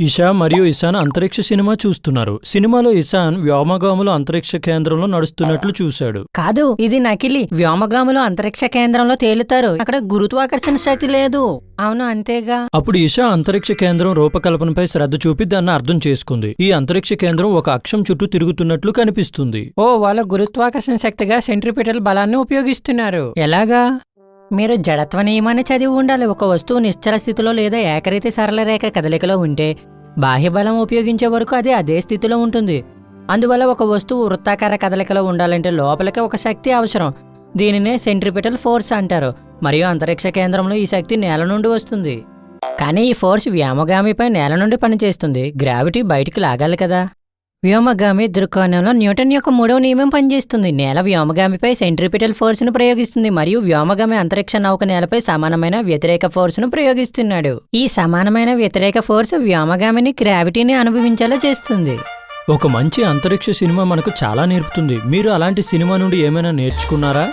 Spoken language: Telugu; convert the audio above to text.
ఇషా మరియు ఇషాన్ అంతరిక్ష సినిమా చూస్తున్నారు. సినిమాలో ఇషాన్ వ్యోమగాములు అంతరిక్ష కేంద్రంలో నడుస్తున్నట్లు చూశాడు. కాదు ఇది నకిలీ. వ్యోమగాములు అంతరిక్ష కేంద్రంలో తేలుతారు. అక్కడ గురుత్వాకర్షణ శక్తి లేదు. అవును అంతేగా. అప్పుడు ఇషా అంతరిక్ష కేంద్రం రూపకల్పనపై శ్రద్ధ చూపి దాన్ని అర్థం చేసుకుంది. ఈ అంతరిక్ష కేంద్రం ఒక అక్షం చుట్టూ తిరుగుతున్నట్లు కనిపిస్తుంది. ఓ వాళ్ళ గురుత్వాకర్షణ శక్తిగా సెంట్రిపిటల్ బలాన్ని ఉపయోగిస్తున్నారు. ఎలాగా? మీరు జడత్వ నియమాన్ని చదివి ఉండాలి. ఒక వస్తువు నిశ్చల స్థితిలో లేదా ఏకరీతి సరళ రేఖ కదలికలో ఉంటే బాహ్యబలం ఉపయోగించే వరకు అది అదే స్థితిలో ఉంటుంది. అందువల్ల ఒక వస్తువు వృత్తాకార కదలికలో ఉండాలంటే లోపలికి ఒక శక్తి అవసరం. దీనినే సెంట్రిపిటల్ ఫోర్స్ అంటారు. మరియు అంతరిక్ష కేంద్రంలో ఈ శక్తి నేల నుండి వస్తుంది. కానీ ఈ ఫోర్స్ వ్యామగామిపై నేల నుండి పనిచేస్తుంది. గ్రావిటీ బయటికి లాగాలి కదా. వ్యోమగామి దృక్కోణంలో న్యూటన్ యొక్క మూడవ నియమం పనిచేస్తుంది. నేల వ్యోమగామిపై సెంట్రిపిటల్ ఫోర్స్ను ప్రయోగిస్తుంది మరియు వ్యోమగామి అంతరిక్ష నౌక నేలపై సమానమైన వ్యతిరేక ఫోర్స్ను ప్రయోగిస్తున్నాడు. ఈ సమానమైన వ్యతిరేక ఫోర్స్ వ్యోమగామిని గ్రావిటీని అనుభవించేలా చేస్తుంది. ఒక మంచి అంతరిక్ష సినిమా మనకు చాలా నేర్పుతుంది. మీరు అలాంటి సినిమా నుండి ఏమైనా నేర్చుకున్నారా?